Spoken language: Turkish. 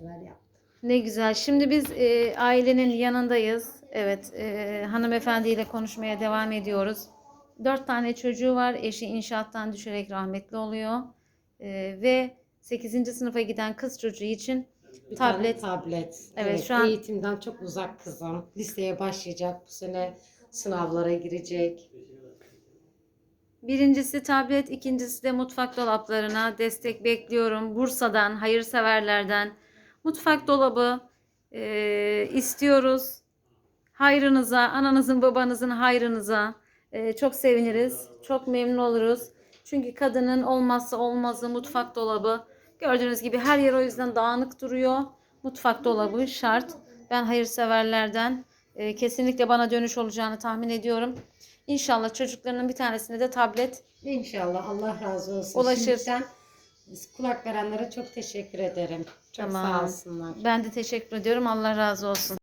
sever yaptı. Ne güzel. Şimdi biz e, ailenin yanındayız. Evet, e, hanımefendiyle konuşmaya devam ediyoruz. Dört tane çocuğu var. Eşi inşaattan düşerek rahmetli oluyor. E, ve 8. sınıfa giden kız çocuğu için Bir Tablet. tane tablet. Evet, şu an- Eğitimden çok uzak kızım. Liseye başlayacak bu sene sınavlara girecek. birincisi tablet, ikincisi de mutfak dolaplarına destek bekliyorum. Bursa'dan, hayırseverlerden mutfak dolabı e, istiyoruz. Hayrınıza, ananızın babanızın hayrınıza e, çok seviniriz. Çok memnun oluruz. Çünkü kadının olmazsa olmazı mutfak dolabı. Gördüğünüz gibi her yer o yüzden dağınık duruyor. Mutfak dolabı şart. Ben hayırseverlerden e, kesinlikle bana dönüş olacağını tahmin ediyorum. İnşallah çocuklarının bir tanesine de tablet İnşallah Allah razı olsun. Ulaşır. Şimdiden kulak verenlere çok teşekkür ederim. Çok sağ olsunlar. Ben de teşekkür ediyorum. Allah razı olsun.